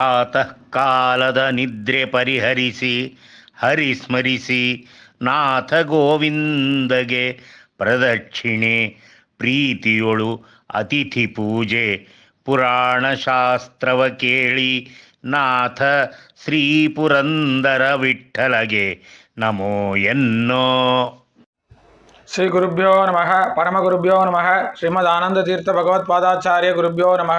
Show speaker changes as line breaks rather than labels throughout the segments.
ಪ್ರಾತಃ ಕಾಲದ ನಿದ್ರೆ ಪರಿಹರಿಸಿ ಹರಿಸ್ಮರಿಸಿ ನಾಥ ಗೋವಿಂದಗೆ ಪ್ರದಕ್ಷಿಣೆ ಪ್ರೀತಿಯೊಳು ಅತಿಥಿ ಪೂಜೆ ಪುರಾಣ ಶಾಸ್ತ್ರವ ಕೇಳಿ ನಾಥ ಶ್ರೀ ಪುರಂದರ ವಿಠ್ಠಲಗೆ ನಮೋ ಎನ್ನೋ
ஸ்ரீ குருப்பியோ நம பரமகுருப்பியோ நம ஸ்ரீமத் ஆனந்த தீர்த்த பகவத் பாதாச்சாரிய குருப்பியோ நம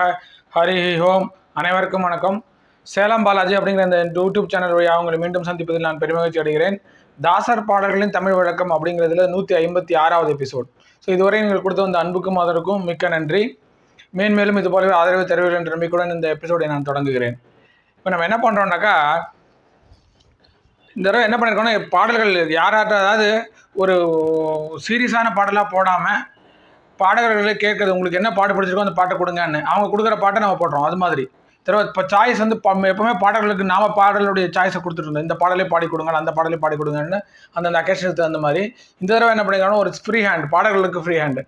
ஹரி ஓம் அனைவருக்கும் வணக்கம் சேலம் பாலாஜி அப்படிங்கிற இந்த யூடியூப் சேனல் வழியாக அவங்களை மீண்டும் சந்திப்பதில் நான் பெருமகிழ்ச்சி அடைகிறேன். தாசர் பாடல்களின் தமிழ் வழக்கம் அப்படிங்கிறதுல நூற்றி ஐம்பத்தி ஆறாவது எபிசோட் ஸோ இதுவரை நீங்கள் கொடுத்த அந்த அன்புக்கும் அதற்கும் மிக்க நன்றி. மேன்மேலும் இது போலவே ஆதரவு தருவீர்கள் என்ற நம்பிக்கையுடன் இந்த எபிசோடை நான் தொடங்குகிறேன். இப்போ நம்ம என்ன பண்ணுறோம்னாக்கா இந்த தடவை என்ன பண்ணியிருக்கோன்னா பாடல்கள் யாராட்ட அதாவது ஒரு சீரியஸான பாடலாக போடாமல் பாடகர்களை கேட்குறது உங்களுக்கு என்ன பாட்டு பிடிச்சிருக்கோ அந்த பாட்டை கொடுங்கன்னு. அவங்க கொடுக்குற பாட்டை நம்ம போடுறோம் அது மாதிரி. தடவை இப்போ சாய்ஸ் வந்து ப- எப்பவுமே பாடல்களுக்கு நாம பாடலுடைய சாய்ஸை கொடுத்துட்டு இந்த பாடலே பாடி கொடுங்க அந்த பாடலே பாடி கொடுங்கன்னு அந்தந்த அக்கேஷனுக்கு தகுந்த மாதிரி. இந்த தடவை என்ன பண்ணிக்கிறாங்க ஒரு ஃப்ரீ ஹேண்ட் பாடல்களுக்கு ஃப்ரீ ஹேண்டு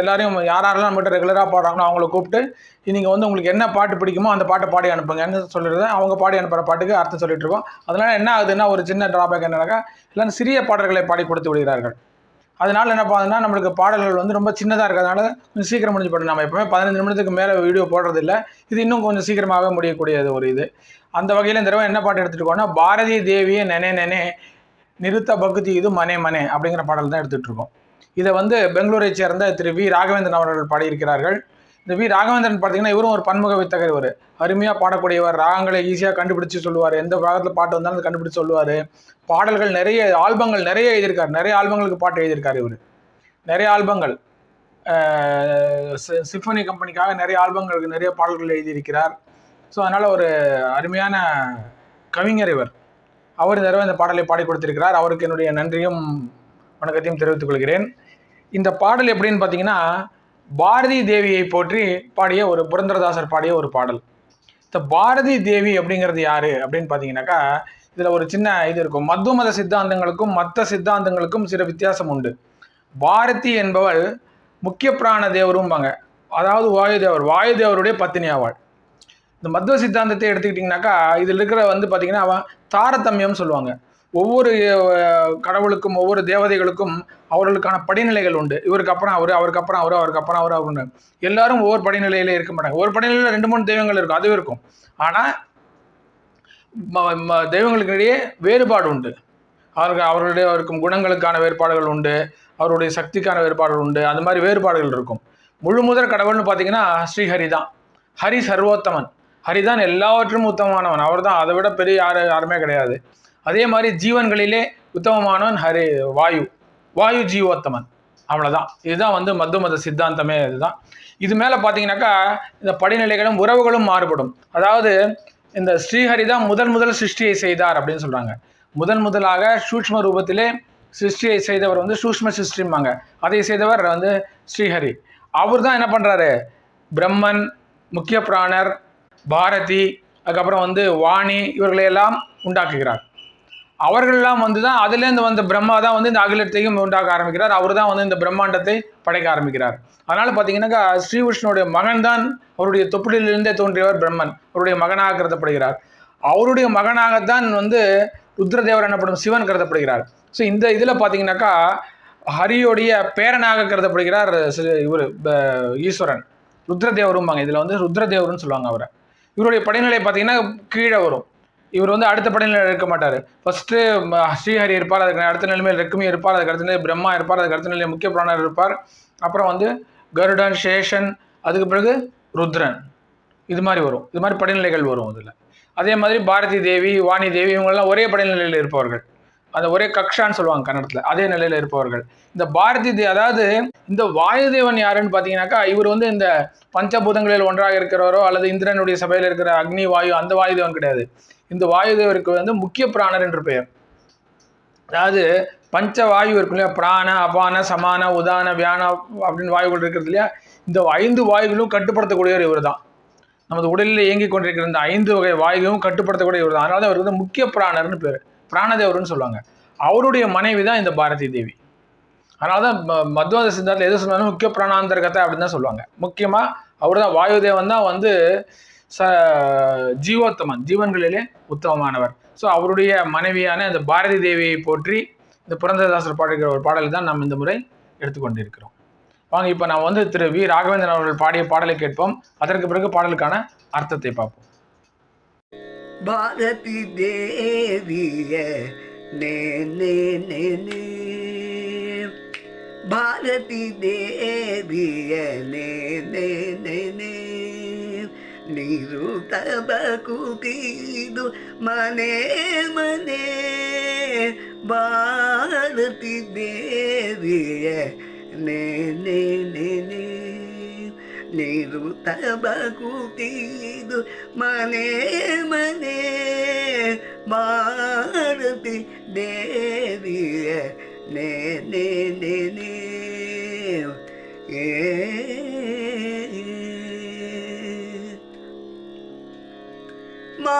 எல்லாரையும் யார் யாரெல்லாம் நம்மகிட்ட ரெகுலராக பாடுறாங்களோ அவங்கள கூப்பிட்டு நீங்கள் வந்து உங்களுக்கு என்ன பாட்டு பிடிக்குமோ அந்த பாட்டை பாடி அனுப்புங்கன்னு சொல்லிடுறது அவங்க பாடி அனுப்புகிற பாட்டுக்கு அர்த்தம் சொல்லிட்டு இருக்கோம். அதனால் என்ன ஆகுதுன்னா ஒரு சின்ன ட்ராபேக் என்னன்னாக்கா எல்லாம் சிறிய பாடல்களை பாடி கொடுத்து விடுகிறார்கள். அதனால் என்ன பாதுன்னா நம்மளுக்கு பாடல்கள் வந்து ரொம்ப சின்னதாக இருக்கிறதுனால கொஞ்சம் சீக்கிரம் முடிஞ்சு போட்டு நம்ம எப்போவுமே பதினஞ்சு நிமிடத்துக்கு மேலே வீடியோ போடுறதில்ல. இது இன்னும் கொஞ்சம் சீக்கிரமாகவே முடியக்கூடியது ஒரு இது. அந்த வகையில் இந்த தடவை என்ன பாட்டு எடுத்துகிட்டு பாரதி தேவியை நெனே நெனே நிறுத்த பக்தி இது மனே மனே அப்படிங்கிற பாடல் தான் எடுத்துகிட்ருக்கோம் இதை வந்து பெங்களூரை சேர்ந்த திரு வி. ராகவேந்திரன் அவர்கள் பாடியிருக்கிறார்கள். இந்த வி ராகவேந்திரன் பார்த்தீங்கன்னா இவரும் ஒரு பன்முக வித்தகர் இவர். அருமையாக பாடக்கூடியவர். ராகங்களை ஈஸியாக கண்டுபிடிச்சு சொல்லுவார். எந்த ராகத்தில் பாட்டு வந்தாலும் அதை கண்டுபிடிச்சு சொல்லுவார். பாடல்கள் நிறைய ஆல்பங்கள் நிறைய எழுதியிருக்கார். நிறைய ஆல்பங்களுக்கு பாட்டு எழுதியிருக்கார் இவர். நிறைய ஆல்பங்கள். சிஃபனி கம்பெனிக்காக நிறைய ஆல்பங்களுக்கு நிறைய பாடல்கள் எழுதியிருக்கிறார். ஸோ அதனால் ஒரு அருமையான கவிஞர் இவர். அவர் இந்த தடவை இந்த பாடலை பாடி கொடுத்திருக்கிறார். அவருக்கு என்னுடைய நன்றியும் வணக்கத்தையும் தெரிவித்துக் கொள்கிறேன். இந்த பாடல் எப்படின்னு பார்த்தீங்கன்னா பாரதி தேவியை போற்றி பாடிய ஒரு புரந்தரதாசர் பாடிய ஒரு பாடல். இந்த பாரதி தேவி அப்படிங்கிறது யாரு அப்படின்னு பார்த்தீங்கன்னாக்கா இதில் ஒரு சின்ன இது இருக்கும். மத்து மத சித்தாந்தங்களுக்கும் மற்ற சித்தாந்தங்களுக்கும் சில வித்தியாசம் உண்டு. பாரதி என்பவள் முக்கிய பிராண தேவரும்பாங்க. அதாவது வாயுதேவர் வாயுதேவருடைய பத்தினி ஆவாள். இந்த மத்துவ சித்தாந்தத்தை எடுத்துக்கிட்டிங்கனாக்கா இதில் இருக்கிற வந்து பார்த்தீங்கன்னா அவன் தாரதமியம் சொல்லுவாங்க. ஒவ்வொரு கடவுளுக்கும் ஒவ்வொரு தேவதைகளுக்கும் அவர்களுக்கான படிநிலைகள் உண்டு. இவருக்கு அப்புறம் அவர் அவருக்கு அப்புறம் அவர் அவருக்கு அப்புறம் அவர் அவருன்னு எல்லாரும் ஒவ்வொரு படிநிலையில இருக்க மாட்டாங்க. ஒரு படிநிலையில் ரெண்டு மூணு தெய்வங்கள் இருக்கும். அதுவும் இருக்கும். ஆனால் ம- ம- வேறுபாடு உண்டு. அவர்கள் அவர்களுடைய இருக்கும் குணங்களுக்கான வேறுபாடுகள் உண்டு. அவருடைய சக்திக்கான வேறுபாடுகள் உண்டு. அந்த மாதிரி வேறுபாடுகள் இருக்கும். முழு முதல் கடவுள்னு பார்த்தீங்கன்னா ஸ்ரீஹரி தான். ஹரி சர்வோத்தமன். ஹரிதான் எல்லாவற்றிலும் எல்லாவற்றும் உத்தமமானவன். அவர் தான் அதை விட பெரிய யாரு யாருமே கிடையாது. அதே மாதிரி ஜீவன்களிலே உத்தமமானவன் ஹரி வாயு. வாயு ஜீவோத்தமன். அவ்வளோதான் இதுதான் வந்து மத்து மத சித்தாந்தமே இதுதான். இது மேலே பார்த்தீங்கன்னாக்கா இந்த படிநிலைகளும் உறவுகளும் மாறுபடும். அதாவது இந்த ஸ்ரீஹரி தான் முதன் முதல் சிருஷ்டியை செய்தார் அப்படின்னு சொல்கிறாங்க முதன் முதலாக சூக்ம ரூபத்திலே சிருஷ்டியை செய்தவர் வந்து சூக்ஷ்ம சிருஷ்டிம்பாங்க. அதை செய்தவர் வந்து ஸ்ரீஹரி. அவர் தான் என்ன பண்ணுறாரு பிரம்மன் முக்கிய பிராணர் பாரதி அதுக்கப்புறம் வந்து வாணி இவர்களையெல்லாம் உண்டாக்குகிறார். அவர்கள்லாம் வந்து தான் அதுலேருந்து வந்த பிரம்மா தான் வந்து இந்த அகிலத்தையும் உண்டாக்க ஆரம்பிக்கிறார். அவர் தான் வந்து இந்த பிரம்மாண்டத்தை படைக்க ஆரம்பிக்கிறார். அதனால் பார்த்தீங்கன்னாக்கா ஸ்ரீ விஷ்ணுடைய மகன் தான் அவருடைய தொப்புளிலிருந்தே தோன்றியவர் பிரம்மன். அவருடைய மகனாக கருதப்படுகிறார். அவருடைய மகனாகத்தான் வந்து ருத்ரதேவர் எனப்படும் சிவன் கருதப்படுகிறார். ஸோ இந்த இதில் பார்த்தீங்கன்னாக்கா ஹரியோடைய பேரனாக கருதப்படுகிறார் இவர் ஈஸ்வரன். ருத்ரதேவரும்பாங்க. இதில் வந்து ருத்ரதேவர்னு சொல்லுவாங்க அவரை. இவருடைய படிநிலை பார்த்தீங்கன்னா கீழே வரும். இவர் வந்து அடுத்த படைநிலையில் இருக்க மாட்டார். ஃபஸ்ட்டு ஸ்ரீஹரி இருப்பார் அதுக்கு அடுத்த நிலைமையில் லக்ஷ்மி இருப்பார் அதுக்கு அடுத்த நிலை பிரம்மா இருப்பார் அதுக்கு அடுத்த நிலையில் முக்கிய புராணர் இருப்பார். அப்புறம் வந்து கருடன் சேஷன் அதுக்கு பிறகு ருத்ரன். இது மாதிரி வரும். இது மாதிரி படிநிலைகள் வரும் இதில் அதே மாதிரி பாரதி தேவி வாணி தேவி இவங்கெல்லாம் ஒரே படிநிலையில் இருப்பவர்கள். அந்த ஒரே கக்ஷான்னு சொல்லுவாங்க கன்னடத்தில். அதே நிலையில் இருப்பவர்கள். இந்த பாரதி தே அதாவது இந்த வாயுதேவன் யாருன்னு பார்த்தீங்கன்னாக்கா இவர் வந்து இந்த பஞ்சபூதங்களில் ஒன்றாக இருக்கிறவரோ அல்லது இந்திரனுடைய சபையில் இருக்கிற அக்னி வாயு அந்த வாயுதேவன் கிடையாது. இந்த வாயுதேவருக்கு வந்து முக்கிய பிராணர் என்று பெயர். அதாவது பஞ்ச வாயு இருக்கும் இல்லையா? பிராண அபான சமான உதான வியான அப்படின்னு வாயுகள் இருக்கிறது இல்லையா? இந்த ஐந்து வாயுகளும் கட்டுப்படுத்தக்கூடியவர் இவர் தான் நமது உடலில் இயங்கிக் கொண்டிருக்கிற இந்த ஐந்து வகை வாயுகளும் கட்டுப்படுத்தக்கூடிய இவர் தான் அதனால தான் அவருக்கு வந்து முக்கிய பிராணர்னு பேர். பிராணதேவர்னு சொல்லுவாங்க. அவருடைய மனைவி தான் இந்த பாரதி தேவி. அதனால தான் மத்வாத சித்தாந்தத்தில் எது சொன்னாலும் முக்கிய பிராணாந்தர்கத்தை அப்படின்னு தான் சொல்லுவாங்க. முக்கியமாக அவர் தான் வாயுதேவன் தான் வந்து ச ஜீவோத்தமன் ஜீவன்களிலே உத்தமமானவர். ஸோ அவருடைய மனைவியான இந்த பாரதி தேவியை போற்றி இந்த புரந்தரதாசர் பாடுகிற ஒரு பாடலை தான் நாம் இந்த முறை எடுத்துக்கொண்டிருக்கிறோம். வாங்க இப்போ நாம் வந்து திரு வி. ராகவேந்திரன் அவர்கள் பாடிய பாடலை கேட்போம். அதற்கு பிறகு பாடலுக்கான அர்த்தத்தை பார்ப்போம்.
பாரதி தேவிய பாரதி தேவிய நே நே நே. Niro mane mane Mané, mané Bharati Devi é. Né, né, né, nê, nê, nê, nê Niro tava curtindo mane mane Bharati Devi é. Nê, nê, nê, nê Yeah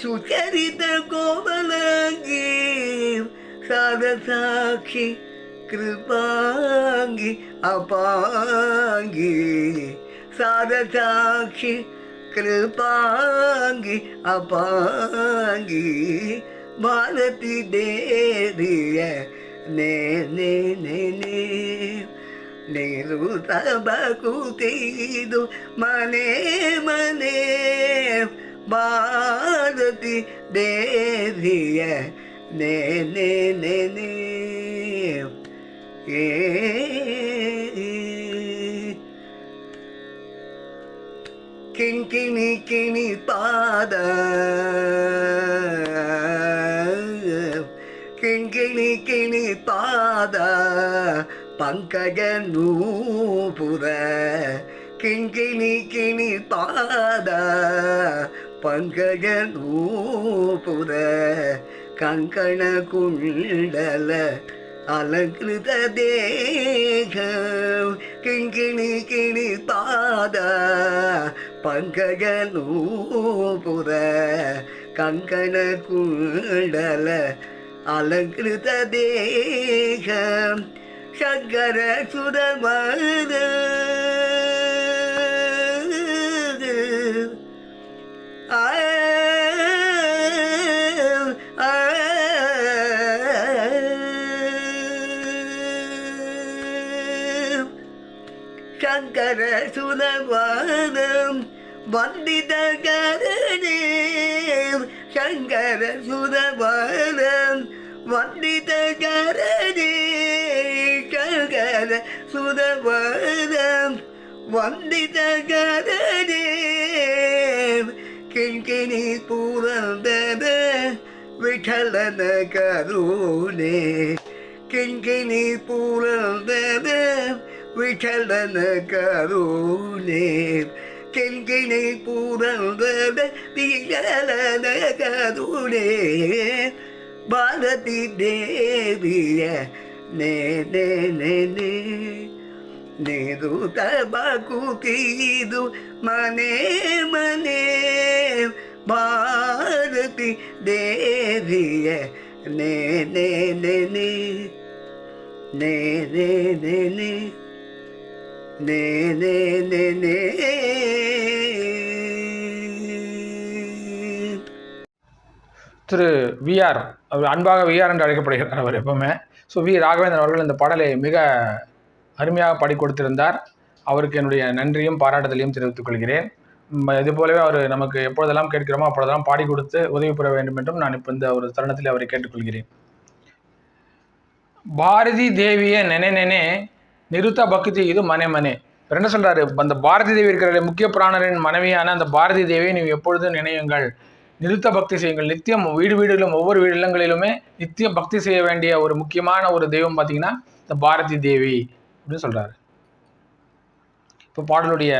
Sucharitha కోమలాంగి సాధసాక్షి కృపాంగి అపాంగి సాధసాక్షి కృపాంగి అపాంగి Bharati దేరియ నే నే నే నే నిరుతబకుతీదు మనే మనే பாரதி தேவிய நே நே நே நே. ஏ கிங்கிணி கிணி பாத. கிங்கிணி கிணி பாத. பங்கக நூபுர கிங்கிணி கிணி பாத. பங்கஜநூபுர கங்கண குண்டல அலங்கிருத தேகம். கிங்கிணி கிணி பாத பங்கஜநூபுர கங்கண குண்டல அலங்கிருத தேகம். சங்கர சுரமது சங்கர சுதவானம் வந்தித கரணே சங்கர சுதவானம் வந்தித கரணே சங்கர சுதவானம் வந்தித கரணே किङ्किणी पुरन्दर विठलन करुणे किङ्किणी पुरन्दर विठलन करुणे किङ्किणी पुरन्दर विठलन करुणे பாரதி தேவிய நே நே நே நேரு தபகு தீது மனே மனே பாரதி தேவிய நே நே நே நே நே நே நே நே நே நே நே
திரு விஆர் அன்பாக விஆர் என்று அழைக்கப்படுகிறார் அவர் எப்பவுமே ஸோ வி ராகவேந்திரன் அவர்கள் இந்த பாடலை மிக அருமையாக பாடி கொடுத்திருந்தார் அவருக்கு என்னுடைய நன்றியும் பாராட்டுதலையும் தெரிவித்துக் கொள்கிறேன். இது போலவே அவர் நமக்கு எப்பொழுதெல்லாம் கேட்கிறோமோ அப்பொழுதெல்லாம் பாடி கொடுத்து உதவி பெற வேண்டும் என்றும் நான் இப்போ இந்த ஒரு தருணத்தில் அவரை கேட்டுக்கொள்கிறேன். பாரதி தேவிய நெனே நெனே நிருத்த பக்தி இது மனே மனே. என்ன சொல்கிறாரு அந்த பாரதி தேவி இருக்கிற முக்கிய பிராணரின் மனைவியான அந்த பாரதி தேவியை நீ எப்பொழுதும் நினையுங்கள். நிறுத்த பக்தி செய்யுங்கள். நித்தியம் வீடு வீடுகளிலும் ஒவ்வொரு வீடு இல்லங்களிலுமே நித்தியம் பக்தி செய்ய வேண்டிய ஒரு முக்கியமான ஒரு தெய்வம் பார்த்தீங்கன்னா இந்த பாரதி தேவி அப்படின்னு சொல்கிறாரு இப்போ பாடலுடைய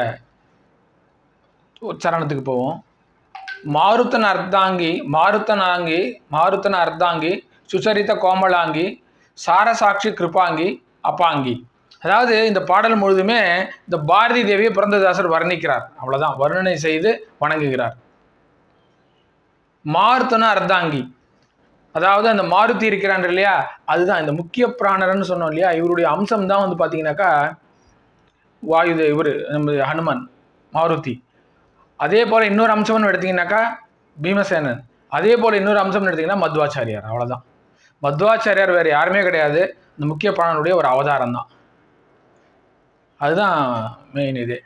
உச்சாரணத்துக்கு போவோம். மாருத்தன் அர்த்தாங்கி மாருத்தனாங்கி மாருத்தன் அர்த்தாங்கி சுசரித்த கோமலாங்கி சாரசாட்சி கிருபாங்கி அப்பாங்கி. அதாவது இந்த பாடல் முழுதுமே இந்த பாரதி தேவியை பிறந்ததாசர் வர்ணிக்கிறார். அவ்வளோதான் வர்ணனை செய்து வணங்குகிறார். மாருத்தன அர்த்தாங்கி. அதாவது அந்த மாருதி இருக்கிறான் இல்லையா? அதுதான். இந்த முக்கிய பிராணர்னு சொன்னோம் இல்லையா? இவருடைய அம்சம் தான் வந்து பார்த்தீங்கன்னாக்கா வாயு இவர் நம்ம ஹனுமன் மாருதி. அதே போல் இன்னொரு அம்சம்னு எடுத்தீங்கன்னாக்கா பீமசேனன். அதே போல் இன்னொரு அம்சம்னு எடுத்தீங்கன்னா மத்வாச்சாரியார். அவ்வளோதான் மத்வாச்சாரியார் வேறு யாருமே கிடையாது. இந்த முக்கிய பிராணனுடைய ஒரு அவதாரம் தான் அதுதான் மெயின் இது.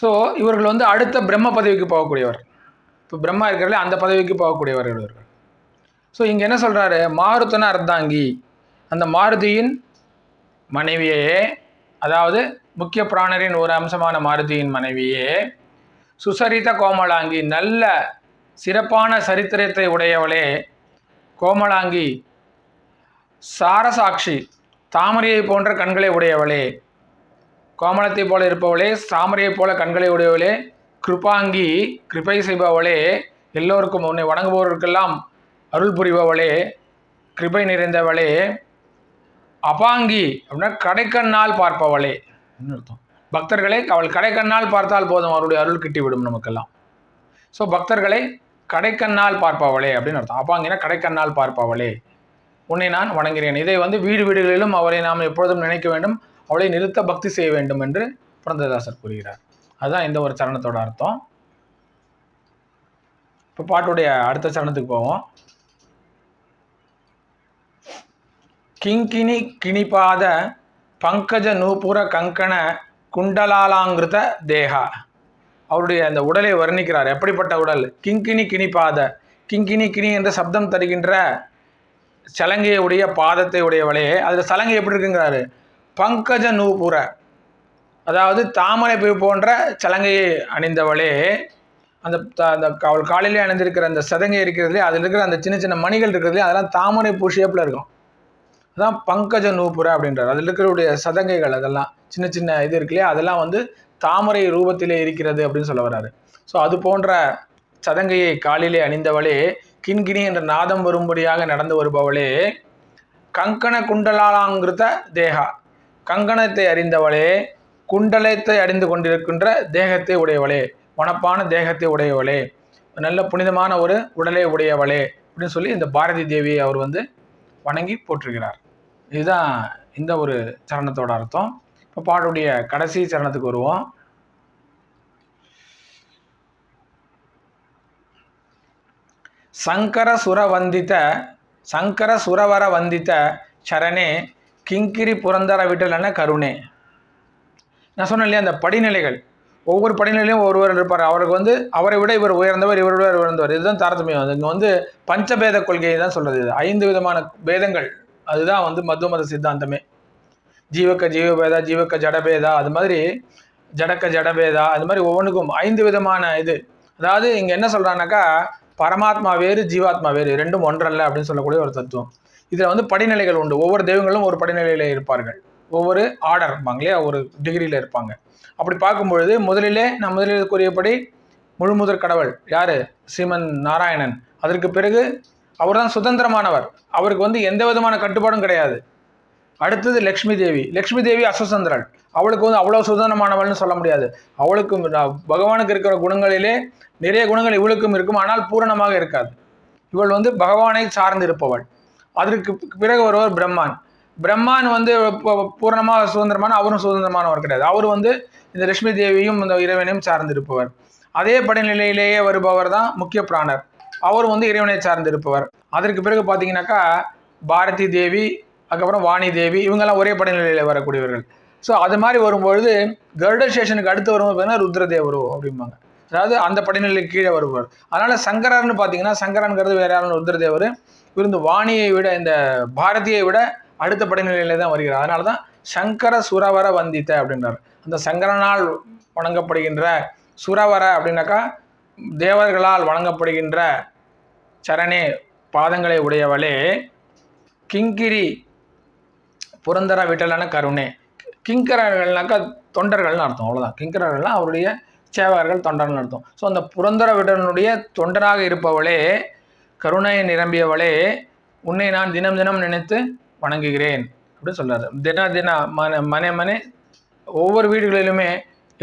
ஸோ இவர்கள் வந்து அடுத்த பிரம்ம பதவிக்கு போகக்கூடியவர். இப்போ பிரம்மா இருக்கிறதுல அந்த பதவிக்கு போகக்கூடியவர் இவர்கள். ஸோ இங்கே என்ன சொல்கிறாரு மாருத்தன அர்த்தாங்கி. அந்த மாருதியின் மனைவியே அதாவது முக்கிய பிராணரின் ஒரு அம்சமான மாருதியின் மனைவியே சுசரித கோமலாங்கி நல்ல சிறப்பான சரித்திரத்தை உடையவளே. கோமலாங்கி சாரசாட்சி தாமரையை போன்ற கண்களை உடையவளே. கோமலத்தை போல இருப்பவளே தாமரையை போல கண்களை உடையவளே. கிருபாங்கி கிருபை செய்பவளே. எல்லோருக்கும் உன்னை வணங்குபவர்களுக்கெல்லாம் அருள் புரிபவளே. கிருபை நிறைந்தவளே. அபாங்கி அப்படின்னா கடைக்கண்ணால் பார்ப்பவளே. அர்த்தம்? பக்தர்களை அவள் கடைக்கண்ணால் பார்த்தால் போதும் அவருடைய அருள் கிட்டிவிடும் நமக்கெல்லாம். ஸோ பக்தர்களை கடைக்கண்ணால் பார்ப்பவளே அப்படின்னு அர்த்தம். அப்பாங்கினா கடைக்கண்ணால் பார்ப்பவளே. உன்னை நான் வணங்குகிறேன். இதை வந்து வீடு வீடுகளிலும் அவரை நாம் எப்பொழுதும் நினைக்க வேண்டும். அவளை நிறுத்த பக்தி செய்ய வேண்டும் என்று புரந்ததாசர் கூறுகிறார். அதுதான் இந்த ஒரு சரணத்தோட அர்த்தம். இப்போ பாட்டுடைய அடுத்த சரணத்துக்கு போவோம். கிங்கினி கிணிபாத பங்கஜ நூபுர கங்கண குண்டலாலாங்கிருத தேகா அவருடைய அந்த உடலை வர்ணிக்கிறார். எப்படிப்பட்ட உடல்? கிங்கினி கிணிபாத. கிங்கினி கிணி என்ற சப்தம் தருகின்ற சலங்கையை உடைய பாதத்தை உடையவளையே அதில் சலங்கை எப்படி இருக்குங்கிறாரு? பங்கஜ நூபுர. அதாவது தாமரை பூ போன்ற சலங்கையை அணிந்தவளே அந்த த- அந்த அவள் காலையிலே அணிந்திருக்கிற அந்த சதங்கை இருக்கிறதுலே அதில் இருக்கிற அந்த சின்ன சின்ன மணிகள் இருக்கிறதுலே அதெல்லாம் தாமரை பூ ஷேப்பில் இருக்கும். அதான் பங்கஜ நூபுர அப்படின்றார். அதில் இருக்கிறவுடைய சதங்கைகள் அதெல்லாம் சின்ன சின்ன இது இருக்கு இல்லையா? அதெல்லாம் வந்து தாமரை ரூபத்திலே இருக்கிறது அப்படின்னு சொல்ல வர்றாரு ஸோ அது போன்ற சதங்கையை காலிலே அணிந்தவளே கிண்கிணி என்ற நாதம் வரும்படியாக நடந்து வருபவளே கங்கண குண்டலாலாங்கிருத தேகா. கங்கணத்தை அறிந்தவளே குண்டலத்தை அறிந்து கொண்டிருக்கின்ற தேகத்தை உடையவளே மனப்பான தேகத்தை உடையவளே நல்ல புனிதமான ஒரு உடலை உடையவளே அப்படின்னு சொல்லி இந்த பாரதி தேவியை அவர் வந்து வணங்கி போற்றுகிறார். இதுதான் இந்த ஒரு சரணத்தோட அர்த்தம். இப்போ பாடுடைய கடைசி சரணத்துக்கு வருவோம். சங்கர சுரவந்தித சங்கர சுரவர வந்தித்த சரணே கிங்கிரி புரந்தர விட்டலன கருணே. நான் சொன்னேன் இல்லையா அந்த படிநிலைகள். ஒவ்வொரு படிநிலையும் ஒருவர் இருப்பார். அவருக்கு வந்து அவரை விட இவர் உயர்ந்தவர் இவரை விட இவர் உயர்ந்தவர். இதுதான் தாரதமியம். இங்கே வந்து பஞ்சபேத கொள்கையை தான் சொல்கிறது இது. ஐந்து விதமான பேதங்கள். அதுதான் வந்து மத்துவ மத சித்தாந்தமே. ஜீவக்க ஜீவபேதா ஜீவக்க ஜடபேதா அது மாதிரி ஜடக்க ஜடபேதா அது மாதிரி ஒவ்வொன்றுக்கும் ஐந்து விதமான இது. அதாவது இங்கே என்ன சொல்கிறான்னாக்கா பரமாத்மா வேறு ஜீவாத்மா வேறு ரெண்டும் ஒன்றல்ல அப்படின்னு சொல்லக்கூடிய ஒரு தத்துவம். இதில் வந்து படிநிலைகள் உண்டு. ஒவ்வொரு தெய்வங்களும் ஒரு படிநிலையில் இருப்பார்கள். ஒவ்வொரு ஆர்டர் இருப்பாங்க இல்லையா? ஒரு டிகிரியில் இருப்பாங்க. அப்படி பார்க்கும்பொழுது முதலிலே நான் முதலில் கூறியபடி முழுமுதற் கடவுள் யார்? ஸ்ரீமன் நாராயணன். அதற்கு பிறகு அவர்தான் சுதந்திரமானவர். அவருக்கு வந்து எந்த விதமான கட்டுப்பாடும் கிடையாது. அடுத்தது லக்ஷ்மி தேவி. லக்ஷ்மி தேவி அசுசந்திரன். அவளுக்கு வந்து அவ்வளோ சுதந்திரமானவள்னு சொல்ல முடியாது. அவளுக்கும் பகவானுக்கு இருக்கிற குணங்களிலே நிறைய குணங்கள் இவளுக்கும் இருக்கும். ஆனால் பூரணமாக இருக்காது. இவள் வந்து பகவானை சார்ந்து இருப்பவள். அதற்கு பிறகு வருவர் பிரம்மான். பிரம்மான் வந்து பூ- பூரணமாக சுதந்திரமான அவரும் சுதந்திரமானவர் கிடையாது. அவர் வந்து இந்த லட்சுமி தேவியும் இந்த இறைவனையும் சார்ந்து இருப்பவர். அதே படிநிலையிலேயே வருபவர் தான் முக்கிய பிராணர். அவர் வந்து இறைவனை சார்ந்திருப்பவர். அதற்கு பிறகு பார்த்தீங்கன்னாக்கா பாரதி தேவி அதுக்கப்புறம் வாணி தேவி இவங்கெல்லாம் ஒரே படைநிலையில் வரக்கூடியவர்கள். ஸோ அது மாதிரி வரும்பொழுது கருட ஸ்டேஷனுக்கு அடுத்து வரும்போது பார்த்தீங்கன்னா ருத்ரதேவரு அப்படிம்பாங்க. அதாவது அந்த படிநிலைக்கு கீழே வருவார் அதனால் சங்கரர்னு பார்த்தீங்கன்னா சங்கரன்கிறது வேற யாரும் ருத்ரதேவர். இவர் இந்த வாணியை விட இந்த பாரதியை விட அடுத்த படிநிலையில தான் வருகிறார். அதனால தான் சங்கர சுரவர வந்தித்த அப்படின்றார். அந்த சங்கரனால் வணங்கப்படுகின்ற சுரவர அப்படின்னாக்கா தேவர்களால் வணங்கப்படுகின்ற சரணே பாதங்களை உடையவளே கிங்கிரி புரந்தர விட்டலான கருணே. கிங்கரர்கள்னாக்கா தொண்டர்கள்னு அர்த்தம் அவ்வளோதான் கிங்கரர்கள்லாம் அவருடைய சேவகர்கள் தொண்டர்கள் அர்த்தம். ஸோ அந்த புரந்தர விடனுடைய தொண்டராக இருப்பவளே கருணை நிரம்பியவளே உன்னை நான் தினம் தினம் நினைத்து வணங்குகிறேன் அப்படின்னு சொல்கிறார் தின தின மன மனே மனே ஒவ்வொரு வீடுகளிலுமே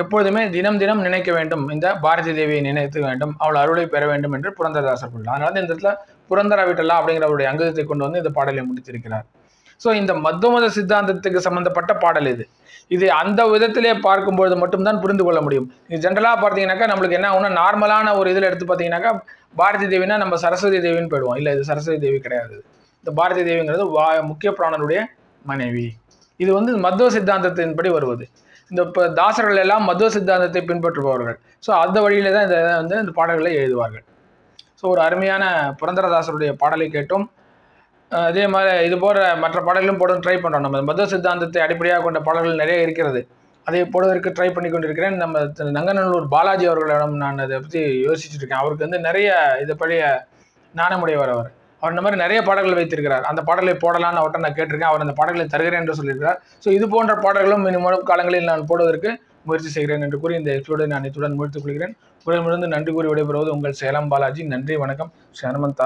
எப்பொழுதுமே தினம் தினம் நினைக்க வேண்டும். இந்த பாரதி தேவியை நினைத்து வேண்டும். அவள் அருளை பெற வேண்டும் என்று புரந்தரதாசர் கொள்ளார் அதனால இந்த இடத்துல புரந்தர விட்டலா அப்படிங்கிற அவருடைய அங்கத்தை கொண்டு வந்து இந்த பாடலை முடித்திருக்கிறார். ஸோ இந்த மத்துமத சித்தாந்தத்துக்கு சம்பந்தப்பட்ட பாடல் இது. இது அந்த விதத்திலே பார்க்கும்பொழுது மட்டும்தான் புரிந்து கொள்ள முடியும். இது ஜென்ரலாக பார்த்தீங்கன்னாக்கா நம்மளுக்கு என்ன ஆகும்னா நார்மலான ஒரு இதில் எடுத்து பார்த்தீங்கன்னாக்கா பாரதி தேவினா நம்ம சரஸ்வதி தேவின்னு போயிடுவோம். இல்லை இது சரஸ்வதி தேவி கிடையாது. இந்த பாரதி தேவிங்கிறது வா முக்கிய பிராணனுடைய மனைவி. இது வந்து மத்துவ சித்தாந்தத்தின்படி வருவது. இந்த இப்போ தாசர்கள் எல்லாம் மதுவ சித்தாந்தத்தை பின்பற்றுபவர்கள். ஸோ அந்த வழியில தான் இந்த வந்து இந்த பாடல்களை எழுதுவார்கள். ஸோ ஒரு அருமையான புரந்தரதாசருடைய பாடலை கேட்டும். அதே மாதிரி இது போன்ற மற்ற பாடல்களும் போட ட்ரை பண்ணுறோம் நம்ம மதுவ சித்தாந்தத்தை அடிப்படையாக கொண்ட பாடல்கள் நிறைய இருக்கிறது. அதை போடுவதற்கு ட்ரை பண்ணி கொண்டிருக்கிறேன். நம்ம நங்கநல்லூர் பாலாஜி அவர்களிடம் நான் அதை பற்றி யோசிச்சுட்டு இருக்கேன். அவருக்கு வந்து நிறைய இது பழைய ஞானமுடையவர் அவர். அவர் இந்த மாதிரி நிறைய பாடல்கள் வைத்திருக்கிறார். அந்த பாடலை போடலாம்னு அவர்கிட்ட நான் கேட்டிருக்கேன். அவர் அந்த பாடல்களை தருகிறேன் என்று சொல்லியிருக்கிறார். ஸோ இது போன்ற பாடல்களும் இனிமேலும் காலங்களில் நான் போடுவதற்கு முயற்சி செய்கிறேன் என்று கூறி இந்த எபிசோடை நான் இத்துடன் முடித்துக் கொள்கிறேன். உங்களிடமிருந்து நன்றி கூறி விடைபெறுவது உங்கள் சேலம் பாலாஜி. நன்றி வணக்கம். சனமந்தா